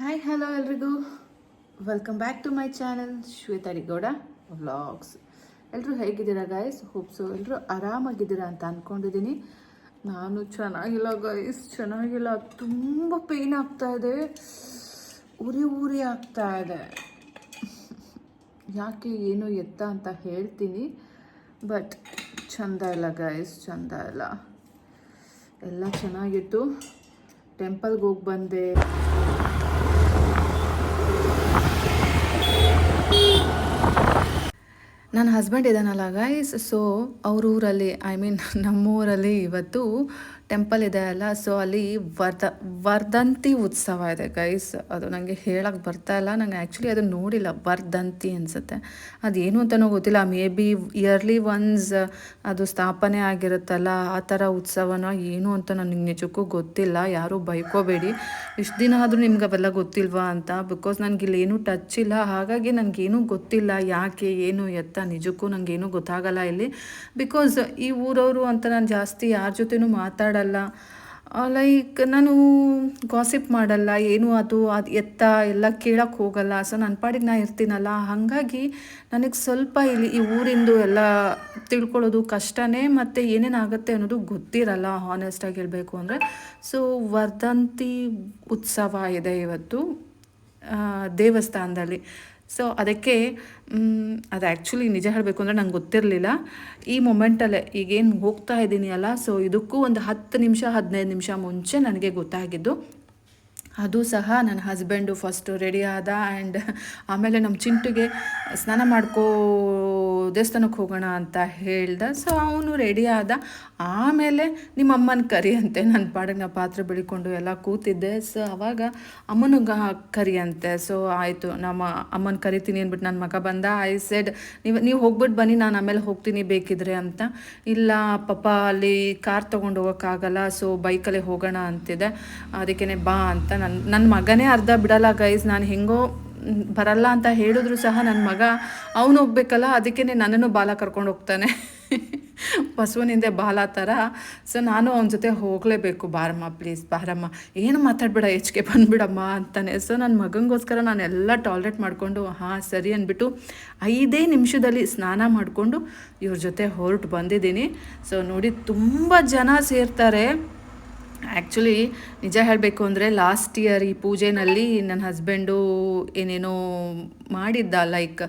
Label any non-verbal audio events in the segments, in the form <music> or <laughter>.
Hi hello ಎಲ್ರಿಗೂ. Welcome back to my channel Shweta ರಿಗೌಡ vlogs ಎಲ್ಲರೂ ಹೇಗಿದ್ದೀರಾ ಗಾಯ್ಸ್ ಹೋಪ್ಸು ಎಲ್ಲರೂ ಆರಾಮಾಗಿದ್ದೀರಾ ಅಂತ ಅಂದ್ಕೊಂಡಿದ್ದೀನಿ ನಾನು ಚೆನ್ನಾಗಿಲ್ಲ ಗಾಯ್ಸ್ ಚೆನ್ನಾಗಿಲ್ಲ. ತುಂಬ ಪೇಯ್ನ್ ಇದೆ. ಉರಿ ಉರಿ ಆಗ್ತಾ ಇದೆ. ಯಾಕೆ, ಏನು ಎತ್ತ ಅಂತ ಹೇಳ್ತೀನಿ. ಬಟ್ ಚಂದ ಇಲ್ಲ ಗೈಸ್ ಚಂದ ಇಲ್ಲ. ಎಲ್ಲ ಚೆನ್ನಾಗಿತ್ತು. ಟೆಂಪಲ್ಗೆ ಹೋಗಿ ಬಂದೆ. ನನ್ನ ಹಸ್ಬೆಂಡ್ ಇದ್ದಾನಲ್ಲ ಗೈಸ್ ಸೊ ಅವ್ರ ಊರಲ್ಲಿ ಐ ಮೀನ್ <laughs> ನಮ್ಮೂರಲ್ಲಿ ಇವತ್ತು ಟೆಂಪಲ್ ಇದೆ ಅಲ್ಲ. ಸೊ ಅಲ್ಲಿ ವರ್ಧ, ವರ್ಧಂತಿ ಉತ್ಸವ ಇದೆ ಗೈಸ್ ಅದು ನನಗೆ ಹೇಳಕ್ಕೆ ಬರ್ತಾ ಇಲ್ಲ. ನಂಗೆ ಆ್ಯಕ್ಚುಲಿ ಅದು ನೋಡಿಲ್ಲ. ವರ್ಧಂತಿ ಅನಿಸುತ್ತೆ. ಅದೇನು ಅಂತಲೂ ಗೊತ್ತಿಲ್ಲ. ಮೇ ಬಿ ಇಯರ್ಲಿ ಒನ್ಸ್ ಅದು ಸ್ಥಾಪನೆ ಆಗಿರುತ್ತಲ್ಲ. ಆ ಥರ ಉತ್ಸವನ, ಏನು ಅಂತ ನನಗೆ ನಿಜಕ್ಕೂ ಗೊತ್ತಿಲ್ಲ. ಯಾರೂ ಬೈಕೋಬೇಡಿ. ಇಷ್ಟು ದಿನ ಆದರೂ ನಿಮ್ಗೆ ಅವೆಲ್ಲ ಗೊತ್ತಿಲ್ವಾ ಅಂತ? ಬಿಕಾಸ್ ನನಗೆ ಇಲ್ಲಿ ಏನೂ ಟಚ್ ಇಲ್ಲ. ಹಾಗಾಗಿ ನನಗೇನೂ ಗೊತ್ತಿಲ್ಲ ಯಾಕೆ, ಏನು ಎತ್ತ? ನಿಜಕ್ಕೂ ನನಗೇನು ಗೊತ್ತಾಗಲ್ಲ ಇಲ್ಲಿ. ಬಿಕಾಸ್ ಈ ಊರವರು ಅಂತ ನಾನು ಜಾಸ್ತಿ ಯಾರ ಜೊತೆನೂ ಮಾತಾಡಲ್ಲ. ಲೈಕ್ ನಾನು ಗಾಸಿಪ್ ಮಾಡಲ್ಲ, ಏನು ಅದು ಅದು ಎತ್ತ ಎಲ್ಲ ಕೇಳಕ್ಕೆ ಹೋಗಲ್ಲ ಸೊ ನನ್ನ ಪಾಡಿಗೆ ನಾನು ಇರ್ತೀನಲ್ಲ, ಹಾಗಾಗಿ ನನಗೆ ಸ್ವಲ್ಪ ಇಲ್ಲಿ ಈ ಊರಿಂದು ಎಲ್ಲ ತಿಳ್ಕೊಳ್ಳೋದು ಕಷ್ಟನೇ, ಮತ್ತು ಏನೇನಾಗುತ್ತೆ ಅನ್ನೋದು ಗೊತ್ತಿರಲ್ಲ ಹಾನೆಸ್ಟಾಗಿ ಹೇಳಬೇಕು ಅಂದರೆ. ಸೊ ವರ್ಧಂತಿ ಉತ್ಸವ ಇದೆ ಇವತ್ತು ದೇವಸ್ಥಾನದಲ್ಲಿ. ಸೊ ಅದಕ್ಕೆ ಅದು ಆ್ಯಕ್ಚುಲಿ ನಿಜ ಹೇಳಬೇಕು ಅಂದರೆ ನಂಗೆ ಗೊತ್ತಿರಲಿಲ್ಲ. ಈ ಮೊಮೆಂಟಲ್ಲೇ ಈಗೇನು ಹೋಗ್ತಾ ಇದ್ದೀನಿ ಅಲ್ಲ ಸೊ ಇದಕ್ಕೂ ಒಂದು ಹತ್ತು ನಿಮಿಷ, ಹದಿನೈದು ನಿಮಿಷ ಮುಂಚೆ ನನಗೆ ಗೊತ್ತಾಗಿದ್ದು. ಅದು ಸಹ ನನ್ನ ಹಸ್ಬೆಂಡು ಫಸ್ಟು ರೆಡಿ ಆದ ಆ್ಯಂಡ್ ಆಮೇಲೆ ನಮ್ಮ ಚಿಂಟುಗೆ ಸ್ನಾನ ಮಾಡ್ಕೋ ದೇವಸ್ಥಾನಕ್ಕೆ ಹೋಗೋಣ ಅಂತ ಹೇಳ್ದ. ಸೊ ಅವನು ರೆಡಿ ಆದ. ಆಮೇಲೆ ನಿಮ್ಮ ಅಮ್ಮನ ಕರಿ ಅಂತೆ ನನ್ನ ಪಾಡಿಗೆ ಪಾತ್ರೆ ಬೆಳಿಕೊಂಡು ಎಲ್ಲ ಕೂತಿದ್ದೆ. ಸೊ ಅವಾಗ ಅಮ್ಮನಿಗೆ ಕರಿ ಅಂತೆ ಸೊ ಆಯಿತು. ನಮ್ಮ ಅಮ್ಮನ ಕರಿತೀನಿ ಅಂದ್ಬಿಟ್ಟು ನನ್ನ ಮಗ ಬಂದ. ಐ ಸೆಡ್ ನೀವು ನೀವು ಹೋಗ್ಬಿಟ್ಟು ಬನ್ನಿ. ನಾನು ಆಮೇಲೆ ಹೋಗ್ತೀನಿ ಬೇಕಿದ್ರೆ ಅಂತ. ಇಲ್ಲ, ಪಾಪ ಅಲ್ಲಿ ಕಾರ್ ತೊಗೊಂಡು ಹೋಗೋಕ್ಕಾಗಲ್ಲ. ಸೊ ಬೈಕಲ್ಲೇ ಹೋಗೋಣ ಅಂತಿದೆ ಅದಕ್ಕೇ ಬಾ ಅಂತ. ನನ್ನ ನನ್ನ ಮಗನೇ ಅರ್ಧ ಬಿಡಲ್ಲ ಗೈಸ್ ನಾನು ಹೆಂಗೋ ಬರಲ್ಲ ಅಂತ ಹೇಳಿದ್ರು ಸಹ ನನ್ನ ಮಗ. ಅವನು ಹೋಗ್ಬೇಕಲ್ಲ ಅದಕ್ಕೆ ನನ್ನನ್ನು ಬಾಲ ಕರ್ಕೊಂಡು ಹೋಗ್ತಾನೆ. ಬಸವನಿಂದೆ ಬಾಲ ಥರ. ಸೊ ನಾನು ಅವನ ಜೊತೆ ಹೋಗಲೇಬೇಕು. ಬಾರಮ್ಮ ಪ್ಲೀಸ್ ಬಾರಮ್ಮ. ಏನು ಮಾತಾಡ್ಬೇಡ ಹೆಚ್ಚಿಗೆ ಬಂದುಬಿಡಮ್ಮ ಅಂತಾನೆ. ಸೊ ನನ್ನ ಮಗನಿಗೋಸ್ಕರ ನಾನು ಎಲ್ಲ ಟಾಯ್ಲೆಟ್ ಮಾಡಿಕೊಂಡು, ಹಾಂ, ಸರಿ ಅಂದ್ಬಿಟ್ಟು ಐದೇ ನಿಮಿಷದಲ್ಲಿ ಸ್ನಾನ ಮಾಡಿಕೊಂಡು ಇವ್ರ ಜೊತೆ ಹೊರಟು ಬಂದಿದ್ದೀನಿ. ಸೊ ನೋಡಿ, ತುಂಬ ಜನ ಸೇರ್ತಾರೆ. ಆ್ಯಕ್ಚುಲಿ ನಿಜ ಹೇಳಬೇಕು ಅಂದರೆ ಲಾಸ್ಟ್ ಇಯರ್ ಈ ಪೂಜೆನಲ್ಲಿ ನನ್ನ ಹಸ್ಬೆಂಡು ಏನೇನೋ ಮಾಡಿದ್ದ ಲೈಕ್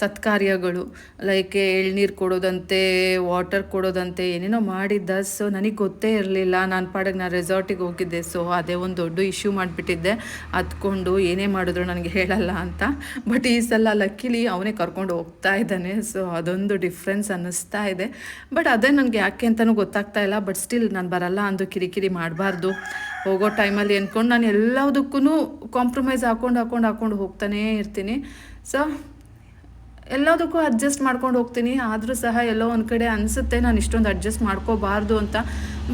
ಸತ್ಕಾರ್ಯಗಳು ಲೈಕ್ ಎಳ್ನೀರು ಕೊಡೋದಂತೆ ವಾಟರ್ ಕೊಡೋದಂತೆ ಏನೇನೋ ಮಾಡಿದ್ದ ಸೊ ನನಗೆ ಗೊತ್ತೇ ಇರಲಿಲ್ಲ. ನಾನು ಪಾಡಿಗೆ ನಾನು ರೆಸಾರ್ಟಿಗೆ ಹೋಗಿದ್ದೆ ಸೊ ಅದೇ ಒಂದು ದೊಡ್ಡ ಇಶ್ಯೂ ಮಾಡಿಬಿಟ್ಟಿದ್ದೆ. ಹತ್ಕೊಂಡು ಏನೇ ಮಾಡಿದ್ರು ನನಗೆ ಹೇಳಲ್ಲ ಅಂತ. ಬಟ್ ಈ ಸಲ ಲಕ್ಕಿಲಿ ಅವನೇ ಕರ್ಕೊಂಡು ಹೋಗ್ತಾ ಇದ್ದಾನೆ ಸೊ ಅದೊಂದು ಡಿಫ್ರೆನ್ಸ್ ಅನ್ನಿಸ್ತಾ ಇದೆ. ಬಟ್ ಅದೇ ನನಗೆ ಯಾಕೆ ಅಂತಲೂ ಗೊತ್ತಾಗ್ತಾ ಇಲ್ಲ ಬಟ್ ಸ್ಟಿಲ್ ನಾನು ಬರಲ್ಲ ಅಂದು ಕಿರಿಕಿರಿ ಮಾಡಬಾರ್ದು. ಹೋಗೋ ಟೈಮಲ್ಲಿ ಅಂದ್ಕೊಂಡು ನಾನು ಎಲ್ಲದಕ್ಕೂ ಕಾಂಪ್ರಮೈಸ್ ಹಾಕೊಂಡು ಹಾಕೊಂಡು ಹಾಕೊಂಡು ಹೋಗ್ತಾನೇ ಇರ್ತೀನಿ. ಸೊ ಎಲ್ಲದಕ್ಕೂ ಅಡ್ಜಸ್ಟ್ ಮಾಡ್ಕೊಂಡು ಹೋಗ್ತೀನಿ. ಆದರೂ ಸಹ ಎಲ್ಲೋ ಒಂದು ಕಡೆ ಅನಿಸುತ್ತೆ, ನಾನು ಇಷ್ಟೊಂದು ಅಡ್ಜಸ್ಟ್ ಮಾಡ್ಕೋಬಾರ್ದು ಅಂತ.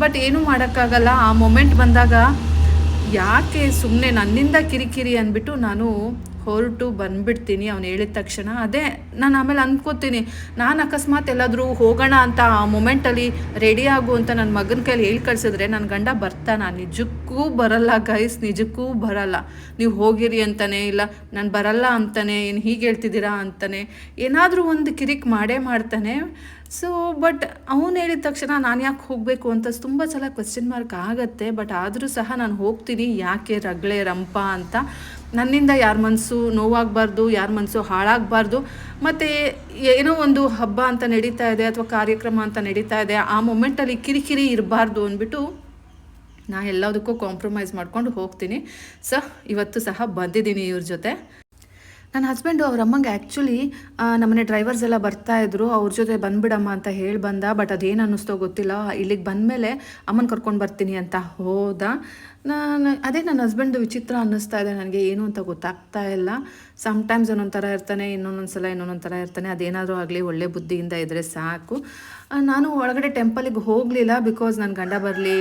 ಬಟ್ ಏನೂ ಮಾಡೋಕ್ಕಾಗಲ್ಲ. ಆ ಮೊಮೆಂಟ್ ಬಂದಾಗ ಯಾಕೆ ಸುಮ್ಮನೆ ನನ್ನಿಂದ ಕಿರಿಕಿರಿ ಅಂದ್ಬಿಟ್ಟು ನಾನು ಹೊರಟು ಬಂದ್ಬಿಡ್ತೀನಿ, ಅವ್ನು ಹೇಳಿದ ತಕ್ಷಣ. ಅದೇ ನಾನು ಆಮೇಲೆ ಅಂದ್ಕೋತೀನಿ ನಾನು ಅಕಸ್ಮಾತ್ ಎಲ್ಲಾದರೂ ಹೋಗೋಣ ಅಂತ ಆ ಮೊಮೆಂಟಲ್ಲಿ ರೆಡಿ ಆಗು ಅಂತ ನನ್ನ ಮಗನ ಕೈಲಿ ಹೇಳಿ ಕಳ್ಸಿದ್ರೆ ನನ್ನ ಗಂಡ ಬರ್ತಾನ. ನಿಜಕ್ಕೂ ಬರಲ್ಲ ಗೈಸ್ ನಿಜಕ್ಕೂ ಬರಲ್ಲ. ನೀವು ಹೋಗಿರಿ ಅಂತಾನೆ ಇಲ್ಲ, ನಾನು ಬರಲ್ಲ ಅಂತಾನೆ, ಏನು ಹೀಗೆ ಹೇಳ್ತಿದ್ದೀರಾ ಅಂತಾನೆ. ಏನಾದರೂ ಒಂದು ಕಿರಿಕ್ ಮಾಡೇ ಮಾಡ್ತಾನೆ. ಸೊ ಬಟ್ ಅವನು ಹೇಳಿದ ತಕ್ಷಣ ನಾನು ಯಾಕೆ ಹೋಗಬೇಕು ಅಂತ ತುಂಬ ಸಲ ಕ್ವಶನ್ ಮಾರ್ಕ್ ಆಗುತ್ತೆ ಬಟ್ ಆದರೂ ಸಹ ನಾನು ಹೋಗ್ತೀನಿ, ಯಾಕೆ ರಗಳೆ ರಂಪ ಅಂತ. ನನ್ನಿಂದ ಯಾರ ಮನಸ್ಸು ನೋವಾಗಬಾರ್ದು, ಯಾರ ಮನಸ್ಸು ಹಾಳಾಗಬಾರ್ದು, ಮತ್ತು ಏನೋ ಒಂದು ಹಬ್ಬ ಅಂತ ನಡೀತಾ ಇದೆ ಅಥವಾ ಕಾರ್ಯಕ್ರಮ ಅಂತ ನಡೀತಾ ಇದೆ, ಆ ಮೊಮೆಂಟಲ್ಲಿ ಕಿರಿಕಿರಿ ಇರಬಾರ್ದು ಅಂದ್ಬಿಟ್ಟು ನಾ ಎಲ್ಲದಕ್ಕೂ ಕಾಂಪ್ರಮೈಸ್ ಮಾಡ್ಕೊಂಡು ಹೋಗ್ತೀನಿ. ಸೊ, ಇವತ್ತು ಸಹ ಬಂದಿದ್ದೀನಿ ಇವ್ರ ಜೊತೆ. ನನ್ನ ಹಸ್ಬೆಂಡು ಅವ್ರ ಅಮ್ಮಂಗೆ ಆ್ಯಕ್ಚುಲಿ ನಮ್ಮನೆ ಡ್ರೈವರ್ಸ್ ಎಲ್ಲ ಬರ್ತಾ ಇದ್ರು. ಅವ್ರ ಜೊತೆ ಬಂದ್ಬಿಡಮ್ಮ ಅಂತ ಹೇಳಿ ಬಂದ ಬಟ್ ಅದೇನು ಅನ್ನಿಸ್ತೋ ಗೊತ್ತಿಲ್ಲ. ಇಲ್ಲಿಗೆ ಬಂದಮೇಲೆ ಅಮ್ಮನ ಕರ್ಕೊಂಡು ಬರ್ತೀನಿ ಅಂತ ಹೋದ. ನಾನು, ಅದೇ ನನ್ನ ಹಸ್ಬೆಂಡು ವಿಚಿತ್ರ ಅನ್ನಿಸ್ತಾ ಇದೆ ನನಗೆ. ಏನು ಅಂತ ಗೊತ್ತಾಗ್ತಾ ಇಲ್ಲ. ಸಮ್ಟೈಮ್ಸ್ ಒಂದೊಂದು ಥರ ಇರ್ತಾನೆ ಇನ್ನೊಂದೊಂದು ಸಲ ಇನ್ನೊಂದೊಂದು ಥರ ಇರ್ತಾನೆ. ಅದೇನಾದರೂ ಆಗಲಿ ಒಳ್ಳೆ ಬುದ್ಧಿಯಿಂದ ಇದ್ದರೆ ಸಾಕು. ನಾನು ಒಳಗಡೆ ಟೆಂಪಲಿಗೆ ಹೋಗಲಿಲ್ಲ ಬಿಕಾಸ್ ನನ್ನ ಗಂಡ ಬರಲಿ,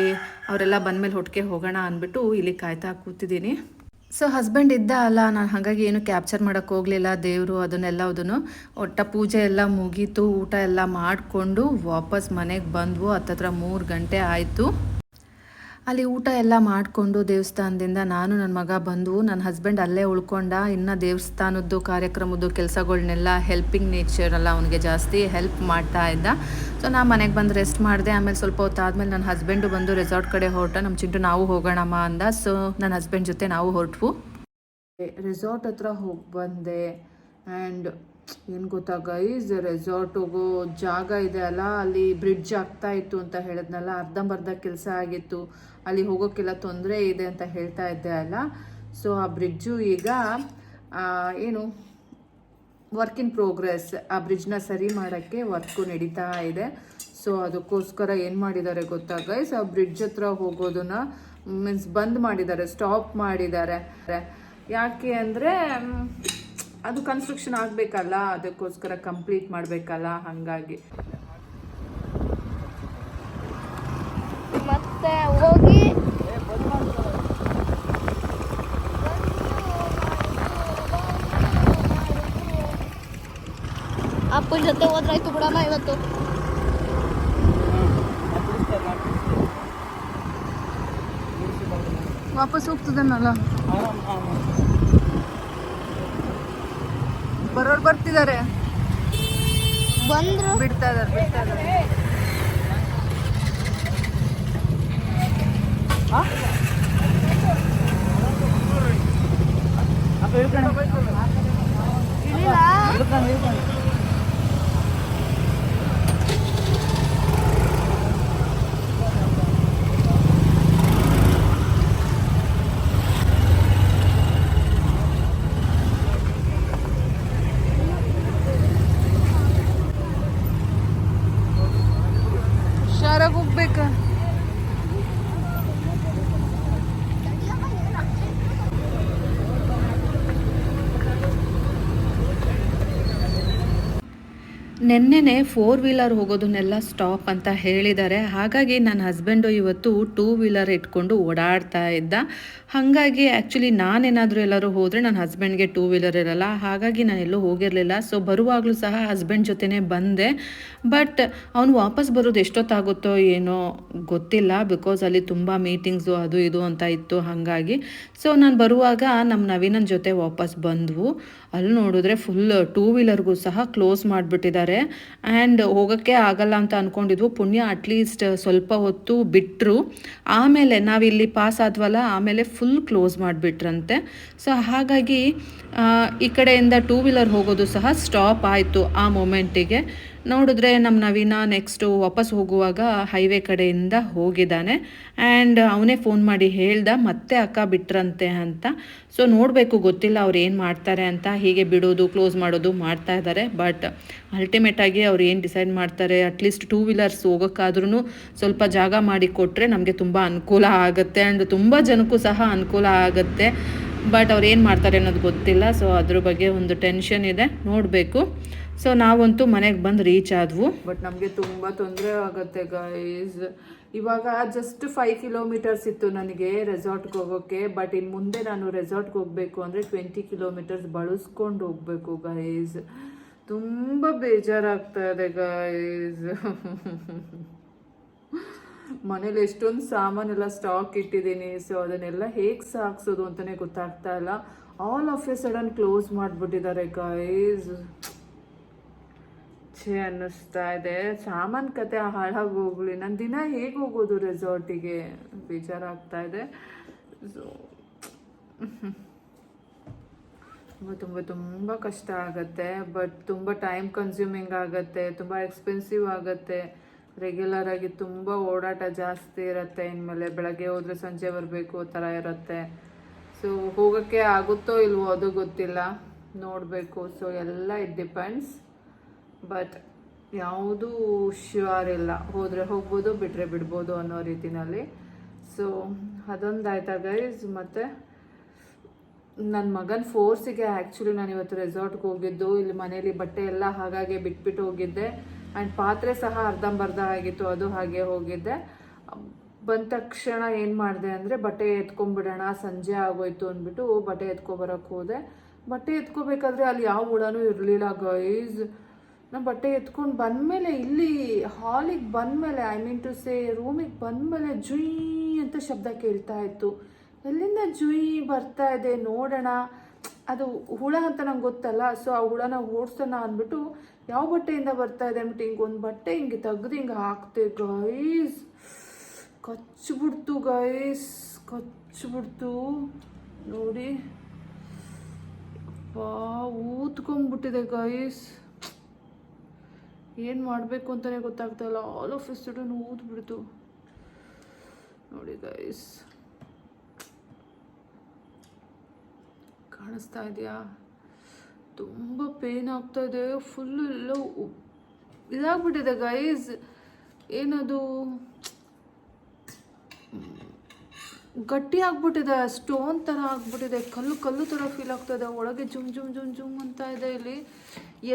ಅವರೆಲ್ಲ ಬಂದಮೇಲೆ ಹೊಟ್ಟಿಗೆ ಹೋಗೋಣ ಅಂದ್ಬಿಟ್ಟು ಇಲ್ಲಿ ಕಾಯ್ತಾ ಕೂತಿದ್ದೀನಿ. ಸೊ ಹಸ್ಬೆಂಡ್ ಇದ್ದ ಅಲ್ಲ, ನಾನು ಹಾಗಾಗಿ ಏನು ಕ್ಯಾಪ್ಚರ್ ಮಾಡೋಕ್ಕೆ ಹೋಗಲಿಲ್ಲ, ದೇವರು ಅದನ್ನೆಲ್ಲದನ್ನು ಒಟ್ಟ ಪೂಜೆ ಎಲ್ಲ ಮುಗೀತು, ಊಟ ಎಲ್ಲ ಮಾಡಿಕೊಂಡು ವಾಪಸ್ ಮನೆಗೆ ಬಂದ್ವು. ಹತ್ತತ್ರ ಮೂರು ಗಂಟೆ ಆಯಿತು. ಅಲ್ಲಿ ಊಟ ಎಲ್ಲ ಮಾಡಿಕೊಂಡು ದೇವಸ್ಥಾನದಿಂದ ನಾನು ನನ್ನ ಮಗ ಬಂದು ನನ್ನ ಹಸ್ಬೆಂಡ್ ಅಲ್ಲೇ ಉಳ್ಕೊಂಡ, ಇನ್ನು ದೇವಸ್ಥಾನದ್ದು ಕಾರ್ಯಕ್ರಮದ್ದು ಕೆಲಸಗಳನ್ನೆಲ್ಲ ಹೆಲ್ಪಿಂಗ್ ನೇಚರ್ ಅಲ್ಲ ಅವನಿಗೆ ಜಾಸ್ತಿ ಹೆಲ್ಪ್ ಮಾಡ್ತಾ ಇದ್ದ. ಸೊ ನಾ ಮನೆಗೆ ಬಂದು ರೆಸ್ಟ್ ಮಾಡಿದೆ. ಆಮೇಲೆ ಸ್ವಲ್ಪ ಹೊತ್ತಾದ್ಮೇಲೆ ನನ್ನ ಹಸ್ಬೆಂಡು ಬಂದು ರೆಸಾರ್ಟ್ ಕಡೆ ಹೊರಟ ನಮ್ಮ ಚಿಂಟು ನಾವು ಹೋಗೋಣಮ್ಮ ಅಂದ. ಸೊ ನನ್ನ ಹಸ್ಬೆಂಡ್ ಜೊತೆ ನಾವು ಹೊರಟ್ವು. ರೆಸಾರ್ಟ್ ಹತ್ರ ಹೋಗಿ ಬಂದೆ. ಆ್ಯಂಡ್ ಏನು ಗೊತ್ತಾ ಗೈಸ್ ರೆಸಾರ್ಟ್ ಹೋಗೋ ಜಾಗ ಇದೆ ಅಲ್ಲ, ಅಲ್ಲಿ ಬ್ರಿಡ್ಜ್ ಆಗ್ತಾ ಇತ್ತು ಅಂತ ಹೇಳಿದ್ನಲ್ಲ, ಅರ್ಧಂಬರ್ಧ ಕೆಲಸ ಆಗಿತ್ತು, ಅಲ್ಲಿ ಹೋಗೋಕ್ಕೆಲ್ಲ ತೊಂದರೆ ಇದೆ ಅಂತ ಹೇಳ್ತಾ ಇದ್ದೆ ಅಲ್ಲ. ಸೊ ಆ ಬ್ರಿಡ್ಜು ಈಗ ಏನು ವರ್ಕ್ ಇನ್ ಪ್ರೋಗ್ರೆಸ್ ಆ ಬ್ರಿಡ್ಜ್ನ ಸರಿ ಮಾಡೋಕ್ಕೆ ವರ್ಕು ನಡೀತಾ ಇದೆ. ಸೊ ಅದಕ್ಕೋಸ್ಕರ ಏನು ಮಾಡಿದ್ದಾರೆ ಗೊತ್ತಾ ಗೈಸ್ ಆ ಬ್ರಿಡ್ಜ್ ಹತ್ರ ಹೋಗೋದನ್ನ ಮೀನ್ಸ್ ಬಂದ್ ಮಾಡಿದ್ದಾರೆ ಸ್ಟಾಪ್ ಮಾಡಿದ್ದಾರೆ. ಯಾಕೆ ಅಂದರೆ ಅದು ಕನ್ಸ್ಟ್ರಕ್ಷನ್ ಆಗಬೇಕಲ್ಲ ಅದಕ್ಕೋಸ್ಕರ ಕಂಪ್ಲೀಟ್ ಮಾಡಬೇಕಲ್ಲ ಹಾಗಾಗಿ. ಮತ್ತೆ ಹೋಗಿ. ಅಪ್ಪನ ಜೊತೆ ಹೋದ್ರಾಯ್ತು ಬಿಡಮ್ಮ ಇವತ್ತು. ವಾಪಸ್ ಹೋಗ್ತದನ್ನಲ್ಲ? ಬರೋರು ಬರ್ತಿದ್ದಾರೆ. ಬಂದ್ರು. ಬಿಡ್ತಾ ಇದಾರೆ ಬಿಡ್ತಾ ಇದಾರೆ ಹುಷಾರಾಗಿ ಹೋಗ್ಬೇಕು ನೆನ್ನೆನೆ ಫೋರ್ ವೀಲರ್ ಹೋಗೋದನ್ನೆಲ್ಲ ಸ್ಟಾಪ್ ಅಂತ ಹೇಳಿದ್ದಾರೆ. ಹಾಗಾಗಿ ನನ್ನ ಹಸ್ಬೆಂಡು ಇವತ್ತು ಟೂ ವೀಲರ್ ಇಟ್ಕೊಂಡು ಓಡಾಡ್ತಾ ಇದ್ದ. ಹಾಗಾಗಿ ಆ್ಯಕ್ಚುಲಿ ನಾನೇನಾದರೂ ಎಲ್ಲರೂ ಹೋದರೆ ನನ್ನ ಹಸ್ಬೆಂಡ್ಗೆ ಟೂ ವೀಲರ್ ಇರಲ್ಲ. ಹಾಗಾಗಿ ನಾನು ಎಲ್ಲೂ ಹೋಗಿರಲಿಲ್ಲ. ಸೊ ಬರುವಾಗಲೂ ಸಹ ಹಸ್ಬೆಂಡ್ ಜೊತೆನೇ ಬಂದೆ. ಬಟ್ ಅವನು ವಾಪಸ್ ಬರೋದು ಎಷ್ಟೊತ್ತಾಗುತ್ತೋ ಏನೋ ಗೊತ್ತಿಲ್ಲ. ಬಿಕಾಸ್ ಅಲ್ಲಿ ತುಂಬ ಮೀಟಿಂಗ್ಸು ಅದು ಇದು ಅಂತ ಇತ್ತು ಹಾಗಾಗಿ. ಸೊ ನಾನು ಬರುವಾಗ ನಮ್ಮ ನವೀನನ ಜೊತೆ ವಾಪಸ್ ಬಂದ್ವು. ಅಲ್ಲಿ ನೋಡಿದ್ರೆ ಫುಲ್ ಟೂ ವೀಲರ್ಗೂ ಸಹ ಕ್ಲೋಸ್ ಮಾಡಿಬಿಟ್ಟಿದ್ದಾರೆ. ಆ್ಯಂಡ್ ಹೋಗೋಕ್ಕೆ ಆಗಲ್ಲ ಅಂತ ಅಂದ್ಕೊಂಡಿದ್ವು ಪುಣ್ಯ ಅಟ್ಲೀಸ್ಟ್ ಸ್ವಲ್ಪ ಹೊತ್ತು ಬಿಟ್ಟರು ಆಮೇಲೆ ನಾವಿಲ್ಲಿ ಪಾಸ್ ಆದ್ವಲ್ಲ, ಆಮೇಲೆ ಫುಲ್ ಕ್ಲೋಸ್ ಮಾಡಿಬಿಟ್ರಂತೆ. ಸೊ ಹಾಗಾಗಿ ಈ ಕಡೆಯಿಂದ ಟೂ ವೀಲರ್ ಹೋಗೋದು ಸಹ ಸ್ಟಾಪ್ ಆಯಿತು ಆ ಮೊಮೆಂಟಿಗೆ ನೋಡಿದ್ರೆ ನಮ್ಮ ನವೀನ ನೆಕ್ಸ್ಟು ವಾಪಸ್ ಹೋಗುವಾಗ ಹೈವೇ ಕಡೆಯಿಂದ ಹೋಗಿದ್ದಾನೆ. ಆ್ಯಂಡ್ ಅವನೇ ಫೋನ್ ಮಾಡಿ ಹೇಳ್ದ, ಮತ್ತೆ ಅಕ್ಕ ಬಿಟ್ರಂತೆ ಅಂತ. ಸೊ ನೋಡಬೇಕು, ಗೊತ್ತಿಲ್ಲ ಅವ್ರು ಏನು ಮಾಡ್ತಾರೆ ಅಂತ, ಹೀಗೆ ಬಿಡೋದು ಕ್ಲೋಸ್ ಮಾಡೋದು ಮಾಡ್ತಾ ಇದ್ದಾರೆ ಬಟ್ ಅಲ್ಟಿಮೇಟಾಗಿ ಅವ್ರು ಏನು ಡಿಸೈಡ್ ಮಾಡ್ತಾರೆ ಅಟ್ಲೀಸ್ಟ್ ಟೂ ವೀಲರ್ಸ್ ಹೋಗೋಕ್ಕಾದ್ರೂ ಸ್ವಲ್ಪ ಜಾಗ ಮಾಡಿ ಕೊಟ್ಟರೆ ನಮಗೆ ತುಂಬ ಅನುಕೂಲ ಆಗುತ್ತೆ. ಆ್ಯಂಡ್ ತುಂಬ ಜನಕ್ಕೂ ಸಹ ಅನುಕೂಲ ಆಗುತ್ತೆ. ಬಟ್ ಅವ್ರು ಏನು ಮಾಡ್ತಾರೆ ಅನ್ನೋದು ಗೊತ್ತಿಲ್ಲ. ಸೊ ಅದ್ರ ಬಗ್ಗೆ ಒಂದು ಟೆನ್ಷನ್ ಇದೆ. ನೋಡಬೇಕು. ಸೊ ನಾವಂತೂ ಮನೆಗೆ ಬಂದು ರೀಚ್ ಆದವು. ಬಟ್ ನಮಗೆ ತುಂಬ ತೊಂದರೆ ಆಗುತ್ತೆ ಗೈಸ್ ಇವಾಗ ಜಸ್ಟ್ ಫೈವ್ ಕಿಲೋಮೀಟರ್ಸ್ ಇತ್ತು ನನಗೆ ರೆಸಾರ್ಟ್ಗೆ ಹೋಗೋಕ್ಕೆ ಬಟ್ ಇನ್ನು ಮುಂದೆ ನಾನು ರೆಸಾರ್ಟ್ಗೆ ಹೋಗಬೇಕು ಅಂದರೆ ಟ್ವೆಂಟಿ ಕಿಲೋಮೀಟರ್ಸ್ ಬಳಸ್ಕೊಂಡು ಹೋಗಬೇಕು ಗೈಸ್ ತುಂಬ ಬೇಜಾರಾಗ್ತಾ ಇದೆ ಗೈಸ್ <laughs> ಮನೇಲಿ ಎಷ್ಟೊಂದು ಸಾಮಾನೆಲ್ಲ ಸ್ಟಾಕ್ ಇಟ್ಟಿದ್ದೀನಿ. ಸೊ ಅದನ್ನೆಲ್ಲ ಹೇಗೆ ಸಾಕ್ಸೋದು ಅಂತಲೇ ಗೊತ್ತಾಗ್ತಾ ಇಲ್ಲ. All of a sudden close ಮಾಡಿಬಿಟ್ಟಿದ್ದಾರೆ ಗೈಸ್ ಛೇ, ಅನ್ನಿಸ್ತಾ ಇದೆ. ಸಾಮಾನ್ ಕತೆ ಹಾಳಾಗಿ ಹೋಗ್ಲಿ. ನಾನು ದಿನ ಹೇಗೆ ಹೋಗೋದು ರೆಸಾರ್ಟಿಗೆ? ಬೇಜಾರಾಗ್ತಾ ಇದೆ. ಸೊ ತುಂಬ ತುಂಬ ತುಂಬ ಕಷ್ಟ ಆಗುತ್ತೆ. ಬಟ್ ತುಂಬ ಟೈಮ್ ಕನ್ಸ್ಯೂಮಿಂಗ್ ಆಗುತ್ತೆ. ತುಂಬ ಎಕ್ಸ್ಪೆನ್ಸಿವ್ ಆಗುತ್ತೆ. ರೆಗ್ಯುಲರ್ ಆಗಿ ತುಂಬ ಓಡಾಟ ಜಾಸ್ತಿ ಇರುತ್ತೆ. ಇನ್ಮೇಲೆ ಬೆಳಗ್ಗೆ ಹೋದರೆ ಸಂಜೆ ಬರಬೇಕು ಆ ಥರ ಇರುತ್ತೆ. ಸೊ ಹೋಗೋಕ್ಕೆ ಆಗುತ್ತೋ ಇಲ್ವೋ ಅದು ಗೊತ್ತಿಲ್ಲ. ನೋಡಬೇಕು. ಸೊ ಎಲ್ಲ ಇಟ್ ಡಿಪೆಂಡ್ಸ್ ಬಟ್ ಯಾವುದೂ ಶ್ಯೂರ್ ಇಲ್ಲ. ಹೋದರೆ ಹೋಗ್ಬೋದು ಬಿಟ್ಟರೆ ಬಿಡ್ಬೋದು ಅನ್ನೋ ರೀತಿನಲ್ಲಿ. ಸೊ ಅದೊಂದು ಆಯ್ತಾ ಗೈಸ್ ಮತ್ತು ನನ್ನ ಮಗನ ಫೋರ್ಸಿಗೆ ಆ್ಯಕ್ಚುಲಿ ನಾನು ಇವತ್ತು ರೆಸಾರ್ಟ್ಗೆ ಹೋಗಿದ್ದು. ಇಲ್ಲಿ ಮನೇಲಿ ಬಟ್ಟೆ ಎಲ್ಲ ಹಾಗಾಗಿ ಬಿಟ್ಬಿಟ್ಟು ಹೋಗಿದ್ದೆ. ಆ್ಯಂಡ್ ಪಾತ್ರೆ ಸಹ ಅರ್ಧಂಬರ್ಧ ಆಗಿತ್ತು, ಅದು ಹಾಗೆ ಹೋಗಿದ್ದೆ. ಬಂದ ತಕ್ಷಣ ಏನು ಮಾಡಿದೆ ಅಂದರೆ, ಬಟ್ಟೆ ಎತ್ಕೊಂಡ್ಬಿಡೋಣ, ಸಂಜೆ ಆಗೋಯ್ತು ಅಂದ್ಬಿಟ್ಟು ಬಟ್ಟೆ ಎತ್ಕೊಬರೋಕ್ಕೆ ಹೋದೆ. ಬಟ್ಟೆ ಎತ್ಕೋಬೇಕಾದ್ರೆ ಅಲ್ಲಿ ಯಾವ ಹುಳನೂ ಇರಲಿಲ್ಲ ಗೈಸ್ ನಾನು ಬಟ್ಟೆ ಎತ್ಕೊಂಡು ಬಂದಮೇಲೆ ಇಲ್ಲಿ ಹಾಲಿಗೆ ಬಂದಮೇಲೆ ಐ ಮೀನ್ ಟು ಸೇ ರೂಮಿಗೆ ಬಂದಮೇಲೆ ಜುಯ್ ಅಂತ ಶಬ್ದ ಕೇಳ್ತಾ ಇತ್ತು. ಎಲ್ಲಿಂದ ಜುಯಿ ಬರ್ತಾ ಇದೆ ನೋಡೋಣ. ಅದು ಹುಳ ಅಂತ ನಂಗೆ ಗೊತ್ತಲ್ಲ ಸೊ ಆ ಹುಳನ ಓಡಿಸೋಣ ಅಂದ್ಬಿಟ್ಟು ಯಾವ ಬಟ್ಟೆಯಿಂದ ಬರ್ತಾ ಇದೆ ಅಂದ್ಬಿಟ್ಟು ಹಿಂಗೆ ಒಂದು ಬಟ್ಟೆ ಹಿಂಗೆ ತೆಗ್ದು ಹಿಂಗೆ ಹಾಕ್ತೆ ಗೈಸ್ ಕಚ್ಚಿಬಿಡ್ತು ಗೈಸ್ ಕಚ್ಚಿಬಿಡ್ತು ನೋಡಿ. ಊತ್ಕೊಂಡ್ಬಿಟ್ಟಿದೆ ಗೈಸ್ ಏನು ಮಾಡಬೇಕು ಅಂತಲೇ ಗೊತ್ತಾಗ್ತಾ ಇಲ್ಲ. ಆಲ್ ಆಫ್ ಸಡನ್ ಊದ್ಬಿಡ್ತು ನೋಡಿ ಗೈಸ್ ಕಾಣಿಸ್ತಾ ಇದೆಯಾ? ತುಂಬ ಪೇನ್ ಆಗ್ತಾ ಇದೆ. ಫುಲ್ ಎಲ್ಲ ಇದಾಗ್ಬಿಟ್ಟಿದೆ ಗೈಸ್ ಏನದು? ಗಟ್ಟಿ ಆಗ್ಬಿಟ್ಟಿದೆ ಸ್ಟೋನ್ ಥರ ಆಗ್ಬಿಟ್ಟಿದೆ, ಕಲ್ಲು ಕಲ್ಲು ಥರ ಫೀಲ್ ಆಗ್ತಾ ಇದೆ ಒಳಗೆ ಜುಮ್ ಜುಮ್ ಜುಮ್ ಜುಮ್ ಅಂತ ಇದೆ ಇಲ್ಲಿ.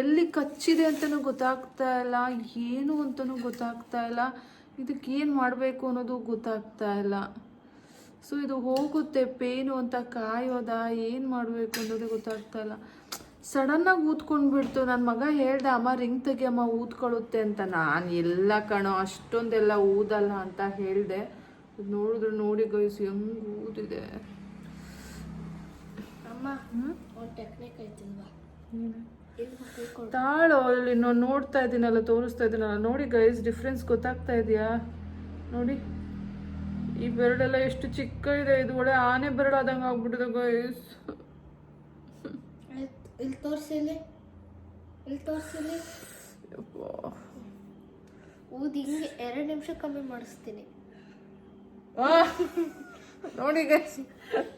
ಎಲ್ಲಿ ಕಚ್ಚಿದೆ ಅಂತಲೂ ಗೊತ್ತಾಗ್ತಾ ಇಲ್ಲ, ಏನು ಅಂತಲೂ ಗೊತ್ತಾಗ್ತಾ ಇಲ್ಲ. ಇದಕ್ಕೆ ಏನು ಮಾಡಬೇಕು ಅನ್ನೋದು ಗೊತ್ತಾಗ್ತಾ ಇಲ್ಲ. ಸೊ ಇದು ಹೋಗುತ್ತೆ, ಪೇನು ಅಂತ ಕಾಯೋದ, ಏನು ಮಾಡಬೇಕು ಅನ್ನೋದು ಗೊತ್ತಾಗ್ತಾ ಇಲ್ಲ. ಸಡನ್ನಾಗಿ ಊದ್ಕೊಂಡ್ಬಿಡ್ತು ನನ್ನ ಮಗ ಹೇಳ್ದೆ, ಅಮ್ಮ ರಿಂಗ್ ತೆಗಿಯಮ್ಮ ಊದ್ಕೊಳ್ಳುತ್ತೆ ಅಂತ. ನಾನು ಎಲ್ಲ ಕಣೋ, ಅಷ್ಟೊಂದೆಲ್ಲ ಊದಲ್ಲ ಅಂತ ಹೇಳಿದೆ. ನೋಡಿದ್ರೆ ನೋಡಿ ಗೈಸ್ ಹೆಂಗ್ ಊದಿದೆ. ಅಮ್ಮ ಒಂದು ಟೆಕ್ನಿಕ್ ಐತಿಲ್ವಾ? ತಾಳು ಅಲ್ಲಿ ನಾನು ನೋಡ್ತಾ ಇದ್ದೀನಲ್ಲ ತೋರಿಸ್ತಾ ಇದ್ದೀನಲ್ಲ ನೋಡಿ ಗೈಸ್ ಡಿಫ್ರೆನ್ಸ್ ಗೊತ್ತಾಗ್ತಾ ಇದೆಯಾ? ನೋಡಿ. ಈ ಬೆರಳೆಲ್ಲ ಎಷ್ಟು ಚಿಕ್ಕ ಇದೆ ಇದು ಒಳ್ಳೆ ಆನೆ ಬೆರಳಾದಂಗೆ ಆಗ್ಬಿಟ್ಟಿದೆ ಗೈಸ್. ಇಲ್ಲಿ ಊದಿ ಹಿಂಗೆ ಎರಡು ನಿಮಿಷ ಕಮ್ಮಿ ಮಾಡಿಸ್ತೀನಿ. ನೋಡಿ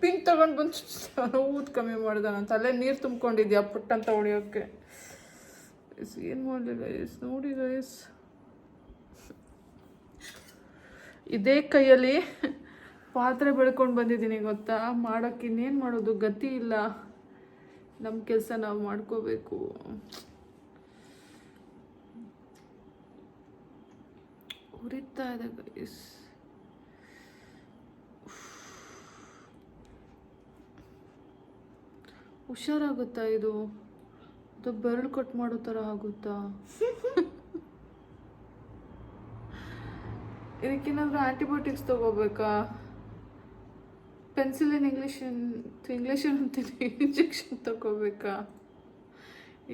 ಪಿಂಕ್ ತಗೊಂಡು ಬಂದು ಊದ್ ಕಮ್ಮಿ ಮಾಡಿದ ನಾನು ತಲೆ ನೀರು ತುಂಬ್ಕೊಂಡಿದ್ಯಾ ಪುಟ್ಟ ಅಂತ ಹೊಡಿಯೋಕ್ಕೆ ಏನು ಮಾಡಲಿ ಗೈಸ್ ನೋಡಿ ಗೈಸ್ ಇದೇ ಕೈಯಲ್ಲಿ ಪಾತ್ರೆ ಬೆಳ್ಕೊಂಡು ಬಂದಿದ್ದೀನಿ ಗೊತ್ತಾ? ಮಾಡೋಕ್ಕೆ ಇನ್ನೇನು ಮಾಡೋದು? ಗತಿ ಇಲ್ಲ. ನಮ್ಮ ಕೆಲಸ ನಾವು ಮಾಡ್ಕೋಬೇಕು. ಉರಿತಾ ಇದೆ ಗೈಸ್ ಹುಷಾರಾಗುತ್ತಾ ಇದು? ಅದು ಬೆರಳು ಕಟ್ ಮಾಡೋ ಥರ ಆಗುತ್ತಾ? ಇದಕ್ಕೇನಾದ್ರೂ ಆಂಟಿಬಯೋಟಿಕ್ಸ್ ತಗೋಬೇಕಾ? ಪೆನ್ಸಿಲಿನ್ ಇಂಗ್ಲೀಷ್ ಇಂಗ್ಲೀಷ್ ಅಂತೀನಿ ಇಂಜೆಕ್ಷನ್ ತಗೋಬೇಕಾ?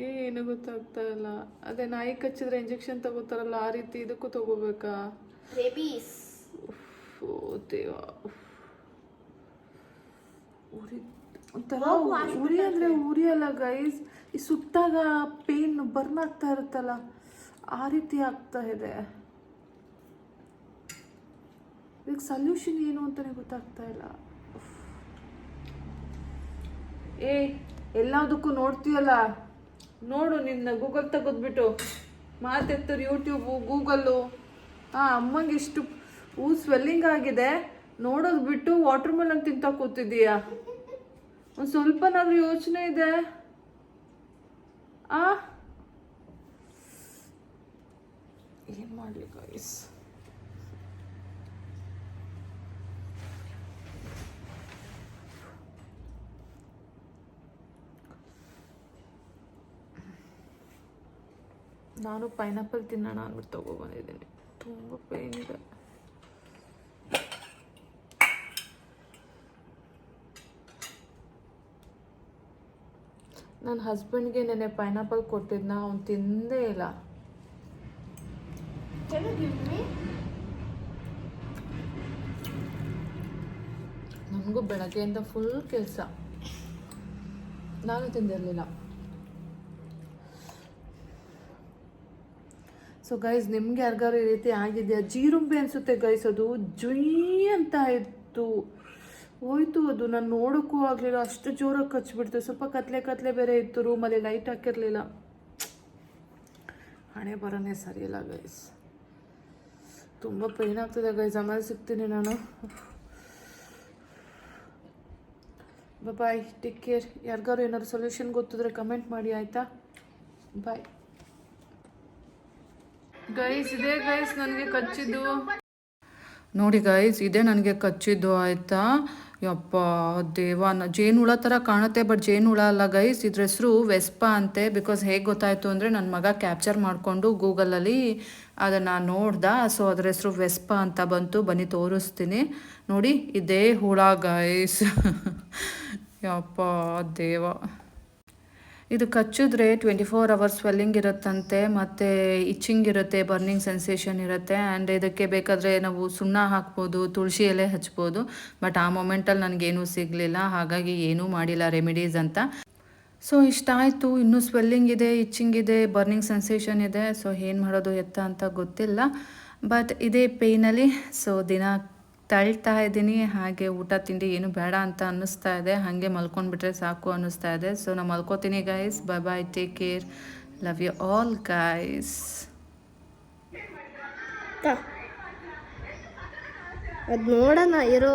ಏನು ಗೊತ್ತಾಗ್ತಾ ಇಲ್ಲ. ಅದೇ ನಾಯಿ ಕಚ್ಚಿದ್ರೆ ಇಂಜೆಕ್ಷನ್ ತಗೋತಾರಲ್ಲ ಆ ರೀತಿ ಇದಕ್ಕೂ ತಗೋಬೇಕಾ? ದೇವ. ಉರಿ ಒಂಥರ ಉರಿ ಅಂದರೆ ಉರಿಯಲ್ಲ ಗೈಸ್ ಈ ಸುಟ್ಟಾಗ ಪೇನ್ ಬರ್ನ್ ಆಗ್ತಾ ಇರುತ್ತಲ್ಲ ಆ ರೀತಿ ಆಗ್ತಾ ಇದೆ. ಇದಕ್ಕೆ ಸೊಲ್ಯೂಷನ್ ಏನು ಅಂತಲೇ ಗೊತ್ತಾಗ್ತಾ ಇಲ್ಲ. ಏ ಎಲ್ಲದಕ್ಕೂ ನೋಡ್ತೀಯಲ್ಲ? ನೋಡು ನಿನ್ನ ಗೂಗಲ್ ತೆಗೆದ್ಬಿಟ್ಟು. ಮಾತೆತ್ತರು ಯೂಟ್ಯೂಬು ಗೂಗಲ್ಲು ಹಾಂ ಅಮ್ಮಂಗೆ ಇಷ್ಟು ಹೂ ಸ್ವೆಲ್ಲಿಂಗ್ ಆಗಿದೆ. ನೋಡೋದು ಬಿಟ್ಟು ವಾಟರ್ ಮೆಲನ್ ತಿಂತ ಕೂತಿದ್ದೀಯಾ? ಒಂದು ಸ್ವಲ್ಪನಾದ್ರೂ ಯೋಚನೆ ಇದೆ. ಆ? ಏನು ಮಾಡಲಿ ಗೈಸ್ ನಾನು ಪೈನಾಪಲ್ ತಿನ್ನೋಣ ಅಂದ್ಬಿಟ್ಟು ತಗೊಬಂದಿದ್ದೀನಿ. ತುಂಬ ಪೇನ್ ಇದೆ. ನನ್ನ ಹಸ್ಬೆಂಡ್ಗೆ ನೆನೆ ಪೈನಾಪಲ್ ಕೊಟ್ಟಿದ್ನ ಅವ್ನು ತಿಂದೇ ಇಲ್ಲ. ನನಗೂ ಬೆಳಗ್ಗೆಯಿಂದ ಫುಲ್ ಕೆಲಸ. ನಾನು ತಿಂದಿರಲಿಲ್ಲ. ಸೊ ಗೈಸ್ ನಿಮ್ಗೆ ಯಾರಿಗಾರು ಈ ರೀತಿ ಆಗಿದೆಯಾ? ಜೀರುಂಬೆ ಅನಿಸುತ್ತೆ ಗೈಸ್ ಅದು ಜುಯ್ ಅಂತ ಇತ್ತು. ಹೋಯ್ತು ಅದು, ನಾನು ನೋಡೋಕ್ಕೂ ಆಗಲಿಲ್ಲ. ಅಷ್ಟು ಜೋರಾಗಿ ಕಚ್ಬಿಡ್ತು. ಸ್ವಲ್ಪ ಕತ್ಲೆ ಕತ್ಲೆ ಬೇರೆ ಇತ್ತು ರೂಮಲ್ಲಿ ಲೈಟ್ ಹಾಕಿರಲಿಲ್ಲ. ಹಣೆ ಬರೋನೇ ಸರಿಯಿಲ್ಲ ಗೈಸ್ ತುಂಬ ಪೇನ್ ಆಗ್ತಿದೆ ಗೈಸ್ ಆಮೇಲೆ ಸಿಗ್ತೀನಿ ನಾನು. ಬಾಯ್ ಟೇಕ್ ಕೇರ್ ಯಾರಿಗಾರು ಏನಾದ್ರು ಸೊಲ್ಯೂಷನ್ ಗೊತ್ತಿದ್ರೆ ಕಮೆಂಟ್ ಮಾಡಿ, ಆಯಿತಾ? ಬಾಯ್ ಗೈಸ್ ಇದೇ ಗೈಸ್ ನನಗೆ ಕಚ್ಚಿದ್ದು. ನೋಡಿ ಗೈಸ್ ಇದೆ ನನಗೆ ಕಚ್ಚಿದ್ದು, ಆಯಿತಾ? ಯಪ್ಪ ದೇವಾನ ಜೇನುಹುಳ ಥರ ಕಾಣುತ್ತೆ ಬಟ್ ಜೇನುಹುಳ ಅಲ್ಲ ಗೈಸ್ ಇದ್ರ ಹೆಸರು ವೆಸ್ಪಾ ಅಂತೆ ಬಿಕಾಸ್ ಹೇಗೆ ಗೊತ್ತಾಯಿತು ಅಂದರೆ ನನ್ನ ಮಗ ಕ್ಯಾಪ್ಚರ್ ಮಾಡಿಕೊಂಡು ಗೂಗಲಲ್ಲಿ ಅದನ್ನು ನೋಡ್ದ. ಸೊ ಅದ್ರ ಹೆಸರು ವೆಸ್ಪಾ ಅಂತ ಬಂತು. ಬನ್ನಿ, ತೋರಿಸ್ತೀನಿ. ನೋಡಿ, ಇದೇ ಹುಳ ಗೈಸ್ <laughs> ಯಪ್ಪ, ದೇವ. ಇದು ಕಚ್ಚಿದ್ರೆ ಟ್ವೆಂಟಿ ಫೋರ್ ಅವರ್ಸ್ ಸ್ವೆಲ್ಲಿಂಗ್ ಇರುತ್ತಂತೆ, ಮತ್ತು ಇಚ್ಚಿಂಗ್ ಇರುತ್ತೆ ಬರ್ನಿಂಗ್ ಸೆನ್ಸೇಷನ್ ಇರುತ್ತೆ ಆ್ಯಂಡ್ ಇದಕ್ಕೆ ಬೇಕಾದರೆ ನಾವು ಸುಣ್ಣ ಹಾಕ್ಬೋದು, ತುಳಸಿ ಎಲೆ ಹಚ್ಬೋದು ಬಟ್ ಆ ಮೊಮೆಂಟಲ್ಲಿ ನನಗೇನೂ ಸಿಗಲಿಲ್ಲ, ಹಾಗಾಗಿ ಏನೂ ಮಾಡಿಲ್ಲ ರೆಮಿಡೀಸ್ ಅಂತ. ಸೊ ಇಷ್ಟ ಆಯಿತು ಇನ್ನೂ ಸ್ವೆಲ್ಲಿಂಗ್ ಇದೆ ಇಚ್ಚಿಂಗ್ ಇದೆ ಬರ್ನಿಂಗ್ ಸೆನ್ಸೇಷನ್ ಇದೆ ಸೊ ಏನು ಮಾಡೋದು ಎತ್ತ ಅಂತ ಗೊತ್ತಿಲ್ಲ ಬಟ್ ಇದೇ ಪೇಯ್ನಲ್ಲಿ ಸೊ ದಿನ ತಳ್ತಾ ಇದ್ದೀನಿ, ಹಾಗೆ ಊಟ, ತಿಂಡಿ ಏನು ಬೇಡ ಅಂತ ಅನ್ನಿಸ್ತಾ ಇದೆ. ಹಾಗೆ ಮಲ್ಕೊಂಡ್ಬಿಟ್ರೆ ಸಾಕು ಅನ್ನಿಸ್ತಾ ಇದೆ. ಸೊ ನಾನು ಮಲ್ಕೋತೀನಿ guys bye bye take care love you all guys ಅದು ನೋಡೋಣ ಇರೋ.